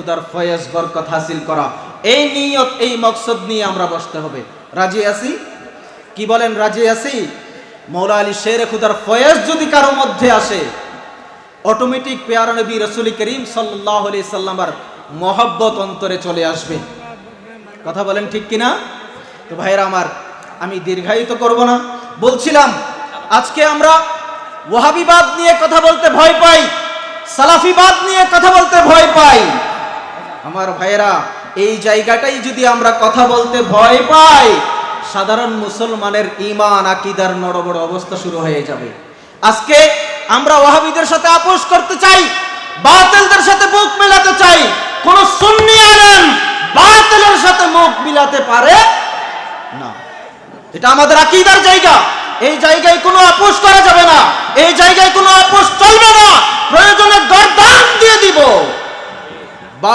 খুদার ফয়েজ, বরকত হাসিল করা। এই নিয়ত, এই মকসদ নিয়ে আমরা বসতে হবে। রাজি আছি? কি বলেন রাজি আছি? মৌলা আলী শের খুদার ফয়েজ যদি কারও মধ্যে আসে অটোমেটিক পেয়ারা নবী রসুল করিম সাল্লাহ আলি সাল্লামার মহব্বত অন্তরে চলে আসবে। কথা বলেন ঠিক কিনা? তো ভাইরা আমার, আমি দীর্ঘায়িত করব না। বলছিলাম, আজকে আমরা ওয়াহাবিবাদ নিয়ে কথা বলতে ভয় পাই, সালাফিবাদ নিয়ে কথা বলতে ভয় পাই। আমার ভাইয়েরা, এই জায়গাটাই যদি আমরা কথা বলতে ভয় পাই, সাধারণ মুসলমানের ইমান আকিদার নড় বড় অবস্থা শুরু হয়ে যাবে। আজকে আমরা ওয়াহাবিদের সাথে আপোষ করতে চাই, বাতিলদের সাথে মুখ মেলাতে চাই, কোন সুন্নি আলেম বাতিলের সাথে মুখ মিলাতে পারে না। এটা আমাদের আকিদার জায়গা। এই জায়গায় কোনো আপোষ করা যাবে না। এই জায়গায় কোনো আপোষ চলবে না।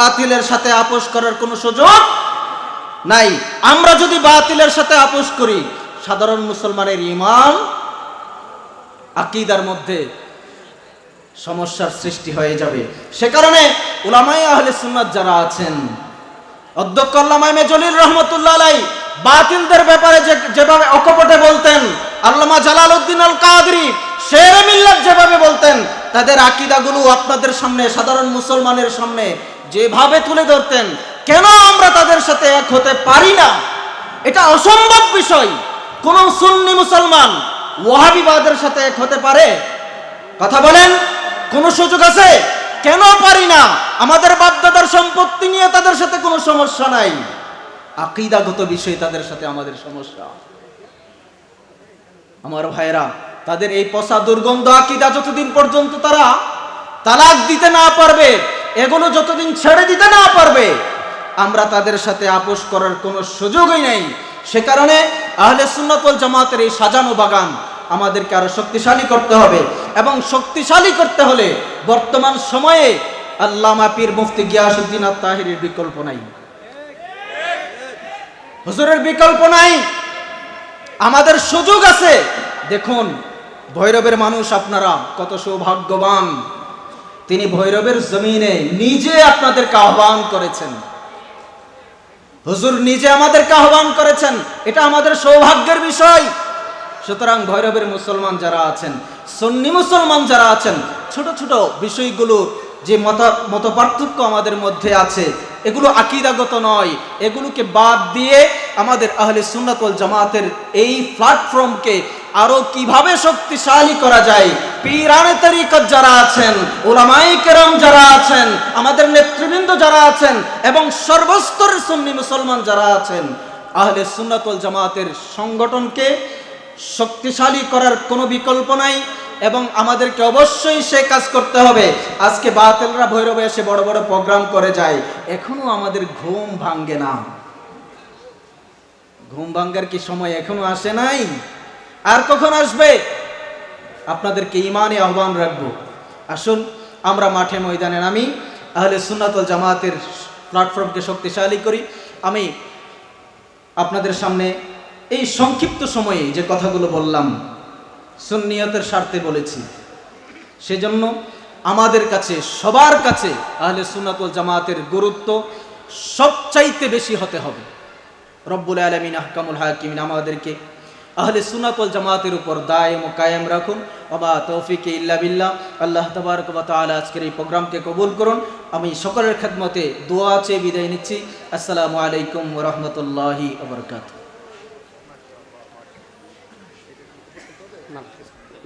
বাতিলের সাথে আপোষ করার কোনো সুযোগ নাই। আমরা যদি বাতিলের সাথে আপোষ করি, সাধারণ মুসলমানের ইমান আকিদার মধ্যে সমস্যার সৃষ্টি হয়ে যাবে। সে কারণে উলামাই আহলে সুন্নাত যারা আছেন, অধ্যক্ষ আল্লামাই মেজলির রহমতুল্লাহ আলাই, বাতিলদের ব্যাপারে যে, যেভাবে অকপটে বলতেন, আল্লামা জালাল উদ্দিন আল কাদরি শের মিল্লাত যেভাবে বলতেন, তাদের আকিদাগুলো আপনাদের সামনে, সাধারণ মুসলমানের সামনে যেভাবে তুলে ধরতেন, কেন আমরা তাদের সাথে এক হতে পারি না? এটা অসম্ভব বিষয়। কোন সুন্নি মুসলমান ওয়াহাবিবাদের সাথে এক হতে পারে? কথা বলেন, কোন সুযোগ আছে? কেন পারি না? আমাদের বাপদাদার সম্পত্তি নিয়ে তাদের সাথে কোনো সমস্যা নাই। আকিদাগত বিষয়ে তাদের সাথে আমাদের সমস্যা। আমার ভাইরা তাদের এই পচা দুর্গন্ধ আকিদা যতদিন পর্যন্ত তারা তালাক দিতে না পারবে এগুলো যতদিন ছেড়ে দিতে না পারবে, আমরা তাদের সাথে আপোষ করার কোনো সুযোগই নেই। সে কারণে আহলে সুন্নতল জামাতের এই সাজানো বাগান আমাদেরকে আরও শক্তিশালী করতে হবে এবং শক্তিশালী করতে হলে বর্তমান সময়ে আল্লামা পীর মুফতি গিয়াসুদ্দিন তাহিরের বিকল্প নাই। হুজুরের বিকল্প নাই। আমাদের সুযোগ আছে। দেখুন, ভৈরবের মানুষ আপনারা কত সৌভাগ্যবান। তিনি ভৈরবের জমিনে নিজে আপনাদেরকে আহ্বান করেছেন। হুজুর নিজে আমাদেরকে আহ্বান করেছেন। এটা আমাদের সৌভাগ্যের বিষয়। সুতরাং ভৈরবের মুসলমান যারা আছেন, সন্নি মুসলমান যারা আছেন, ছোট ছোট বিষয়গুলো যে মত মত পার্থক্য আমাদের মধ্যে আছে, এগুলো আকিদাগত নয়। এগুলোকে বাদ দিয়ে আমাদের আহলে সুন্নাতল জামাতের এই প্ল্যাটফর্মকে আরও কীভাবে শক্তিশালী করা যায়? পীরানে তরিকত যারা আছেন ওলামাই কেরাম যারা আছেন, আমাদের নেতৃবৃন্দ যারা আছেন, এবং সর্বস্তরের সুন্নি মুসলমান যারা আছেন, আহলে সুন্নাতল জামাতের সংগঠনকে শক্তিশালী করার কোনো বিকল্প নাই, এবং আমাদেরকে অবশ্যই সে কাজ করতে হবে। আজকে বাতেলরা ভৈরবে এসে বড় বড় প্রোগ্রাম করে যায়, এখনও আমাদের ঘুম ভাঙ্গে না। ঘুম ভাঙ্গার কি সময় এখনও আসে নাই? আর কখন আসবে? আপনাদেরকে ইমানে আহ্বান রাখব। আসুন, আমরা মাঠে ময়দানে নামি, আহলে সুন্নাতল জামাতের প্ল্যাটফর্মকে শক্তিশালী করি। আমি আপনাদের সামনে এই সংক্ষিপ্ত সময়ে যে কথাগুলো বললাম, সুন্নিয়তের স্বার্থে বলেছি। সেজন্য আমাদের কাছে, সবার কাছে আহলে সুন্নাতুল জামাতের গুরুত্ব সবচাইতে বেশি হতে হবে। রব্বুল আলমিন, আহকামুল হাকিমিন আমাদেরকে আহলে সুনাতল জামাতের উপর দায়ম ও কায়েম রাখুন। বাবা তৌফিক ইল্লা বিল্লাহ। আল্লাহ তবারক তালা আজকের এই প্রোগ্রামকে কবুল করুন। আমি সকলের খেদমতে দোয়া চেয়ে বিদায় নিচ্ছি। আসসালামু আলাইকুম রহমতুল্লাহি আবরকাত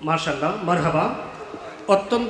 মার্শাল্লাহ মারহাবা। অত্যন্ত